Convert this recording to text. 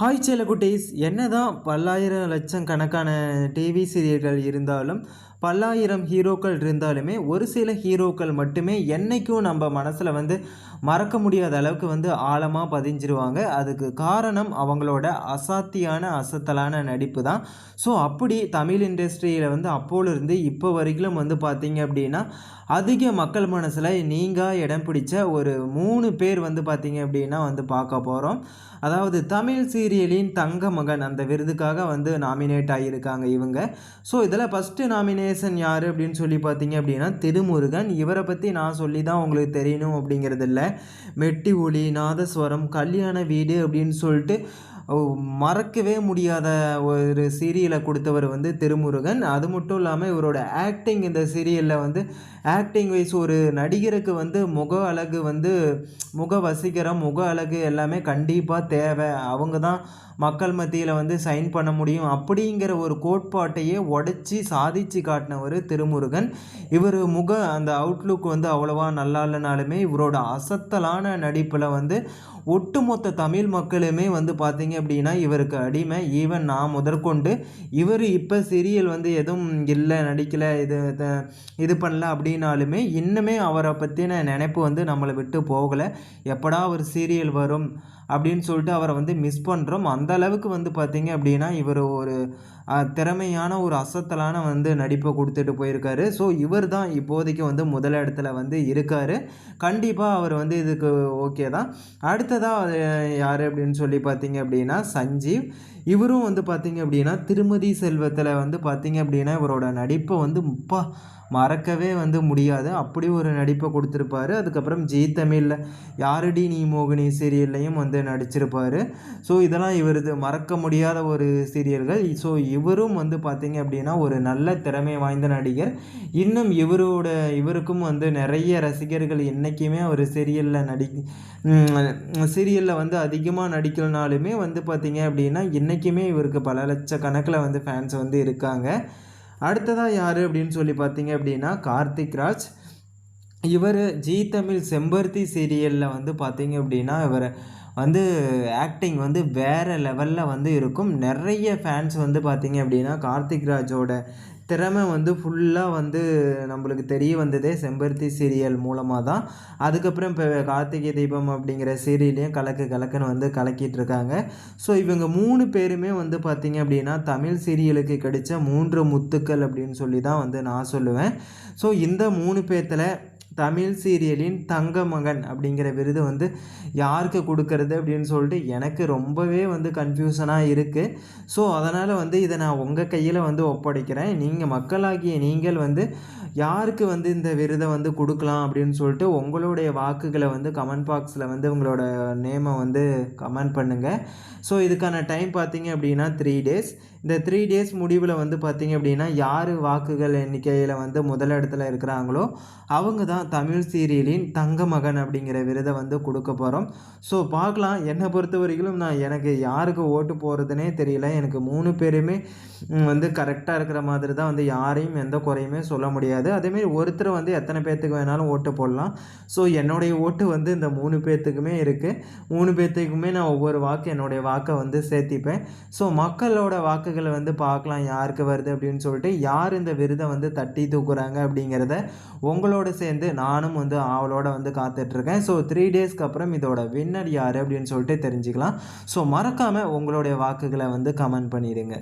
Hi குட்டீஸ். என்ன தான் பல்லாயிரம் லட்சம் கணக்கான டிவி சீரியல்கள் இருந்தாலும் பல்லாயிரம் ஹீரோக்கள் இருந்தாலுமே ஒரு சில ஹீரோக்கள் மட்டுமே என்றைக்கும் நம்ம மனசில் வந்து மறக்க முடியாத அளவுக்கு வந்து ஆழமாக பதிஞ்சிருவாங்க. அதுக்கு காரணம் அவங்களோட அசாத்தியான அசத்தலான நடிப்பு தான். ஸோ அப்படி தமிழ் இண்டஸ்ட்ரியில் வந்து அப்போலேருந்து இப்போ வரைக்கும் வந்து பார்த்திங்க அப்படின்னா அதிக மக்கள் மனசில் நீங்கள் இடம் பிடிச்ச ஒரு மூணு பேர் வந்து பார்த்திங்க அப்படின்னா வந்து பார்க்க போகிறோம் அதாவது தமிழ் சீரியலின் தங்க மகன் அந்த விருதுக்காக வந்து நாமினேட் ஆகியிருக்காங்க இவங்க. ஸோ இதில் ஃபஸ்ட்டு நாமினேஷன் யார் அப்படின்னு சொல்லி பார்த்தீங்க அப்படின்னா திருமுருகன். இவரை பற்றி நான் சொல்லி தான் உங்களுக்கு தெரியணும் அப்படிங்கிறது இல்லை மெட்டி ஒளி நாதஸ்வரம் கல்யாண வீடு அப்படின்னு சொல்லிட்டு மறக்கவே முடியாத ஒரு சீரியலை கொடுத்தவர் வந்து திருமுருகன். அது மட்டும் இல்லாமல் இவரோட ஆக்டிங் இந்த சீரியலில் வந்து ஆக்டிங் வைஸ் ஒரு நடிகருக்கு வந்து முக அழகு வந்து முக வசீகரம் முக அழகு எல்லாமே கண்டிப்பாக தேவை. அவங்க தான் மக்கள் மத்தியில் வந்து சைன் பண்ண முடியும். அப்படிங்கிற ஒரு கோட்பாட்டையே உடச்சி சாதித்து காட்டினவர் திருமுருகன். இவர் முக அந்த அவுட்லுக் வந்து அவ்வளோவா நல்லா இல்லைனாலுமே இவரோட அசத்தலான நடிப்பில் வந்து ஒட்டுமொத்த தமிழ் மக்களுமே வந்து பார்த்திங்க அப்படின்னா இவருக்கு அடிமை. ஈவன் நான் முதற்கொண்டு இவர் இப்போ சீரியல் வந்து எதுவும் இல்லை நடிக்கலை இது இது பண்ணல அப்படின்னாலுமே இன்னுமே அவரை பற்றின நினைப்பு வந்து நம்மளை விட்டு போகலை. எப்படா ஒரு சீரியல் வரும் அப்படின்னு சொல்லிட்டு அவரை வந்து மிஸ் பண்ணுறோம் அந்த அளவுக்கு வந்து பார்த்திங்க அப்படின்னா இவர் ஒரு திறமையான ஒரு அசத்தலான வந்து நடிப்பை கொடுத்துட்டு போயிருக்காரு. ஸோ இவர் தான் இப்போதைக்கு வந்து முதலிடத்தில் வந்து இருக்கார். கண்டிப்பாக அவர் வந்து இதுக்கு ஓகே தான். அடுத்ததாக யார் அப்படின்னு சொல்லி பார்த்தீங்க அப்படின்னா சஞ்சீவ். இவரும் வந்து பார்த்திங்க அப்படின்னா திருமதி செல்வத்தில் வந்து பார்த்திங்க அப்படின்னா இவரோட நடிப்பை வந்து முப்பா மறக்கவே வந்து முடியாது. அப்படி ஒரு நடிப்பை கொடுத்துருப்பாரு. அதுக்கப்புறம் ஜி தமிழில் யாரடி நீ மோகினி சீரியல்லையும் வந்து நடிச்சிருப்பார். ஸோ இதெல்லாம் இவரது மறக்க முடியாத ஒரு சீரியல்கள். ஸோ இவரும் வந்து பார்த்திங்க அப்படின்னா ஒரு நல்ல திறமை வாய்ந்த நடிகர். இன்னும் இவரோட இவருக்கும் வந்து நிறைய ரசிகர்கள் என்றைக்குமே அவர் சீரியலில் நடி சீரியலில் வந்து அதிகமாக நடிக்கலனாலுமே வந்து பார்த்திங்க அப்படின்னா இன்றைக்குமே இவருக்கு பல லட்சக்கணக்கில் வந்து ஃபேன்ஸ் வந்து இருக்காங்க. அடுத்ததாக யார் அப்படின்னு சொல்லி பார்த்தீங்க அப்படின்னா கார்த்திக் ராஜ். இவர் ஜி தமிழ் செம்பருத்தி சீரியலில் வந்து பார்த்தீங்க அப்படின்னா இவர் வந்து ஆக்டிங் வந்து வேறு லெவலில் வந்து இருக்கும். நிறைய ஃபேன்ஸ் வந்து பார்த்திங்க அப்படின்னா கார்த்திக் ராஜோட திறமை வந்து ஃபுல்லாக வந்து நம்மளுக்கு தெரிய வந்ததே செம்பருத்தி சீரியல் மூலமாக தான் அதுக்கப்புறம் இப்போ கார்த்திகை தீபம் அப்படிங்கிற சீரியலையும் கலக்கு கலக்குன்னு வந்து கலக்கிட்டு இருக்காங்க ஸோ இவங்க மூணு பேருமே வந்து பார்த்திங்க அப்படின்னா தமிழ் சீரியலுக்கு கிடைச்ச மூன்று முத்துக்கள் அப்படின்னு சொல்லி தான் வந்து நான் சொல்லுவேன். ஸோ இந்த மூணு பேர்த்தில் தமிழ் சீரியலின் தங்க மகன் அப்படிங்கிற விருது வந்து யாருக்கு கொடுக்கறது அப்படின்னு சொல்லிட்டு எனக்கு ரொம்பவே வந்து கன்ஃபியூஷனாக இருக்குது ஸோ அதனால் வந்து இதை நான் உங்கள் கையில் வந்து ஒப்படைக்கிறேன். நீங்கள் மக்களாகிய நீங்கள் வந்து யாருக்கு வந்து இந்த விருதை வந்து கொடுக்கலாம் அப்படின்னு சொல்லிட்டு உங்களுடைய வாக்குகளை வந்து கமெண்ட் பாக்ஸில் வந்து உங்களோட நேமை வந்து கமெண்ட் பண்ணுங்கள் ஸோ இதுக்கான டைம் பார்த்தீங்க அப்படின்னா த்ரீ டேஸ் இந்த த்ரீ டேஸ் முடிவில் வந்து பார்த்திங்க அப்படின்னா யார் வாக்குகள் எண்ணிக்கையில் வந்து முதல் இடத்துல இருக்கிறாங்களோ அவங்க தான் தமிழ் சீரியலின் தங்க மகன் அப்படிங்கிற விருதை வந்து கொடுக்க போகிறோம் ஸோ பார்க்கலாம். என்னை பொறுத்த வரைக்கும் நான் எனக்கு யாருக்கு ஓட்டு போகிறதுனே தெரியல. எனக்கு மூணு பேருமே வந்து கரெக்டாக இருக்கிற மாதிரி தான் வந்து யாரையும் எந்த குறையுமே சொல்ல முடியாது. அதேமாரி ஒருத்தர் வந்து எத்தனை பேர்த்துக்கு வேணாலும் ஓட்டு போடலாம். ஸோ என்னுடைய ஓட்டு வந்து இந்த மூணு பேர்த்துக்குமே இருக்குது மூணு பேர்த்துக்குமே நான் ஒவ்வொரு வாக்கு என்னுடைய வாக்கை வந்து சேர்த்திப்பேன். ஸோ மக்களோட வாக்குகளை வந்து பார்க்கலாம். யாருக்கு வருது அப்படின்னு சொல்லிட்டு யார் இந்த விருதை வந்து தட்டி தூக்குறாங்க அப்படிங்கிறத உங்களோட சேர்ந்து நானும் வந்து அவளோட வந்து காத்துட்ருக்கேன். ஸோ த்ரீ டேஸ்க்கு அப்புறம் இதோட வின்னர் யார் அப்படின்னு சொல்லிட்டு தெரிஞ்சுக்கலாம். ஸோ மறக்காமல் உங்களுடைய வாக்குகளை வந்து கமெண்ட் பண்ணிடுங்க.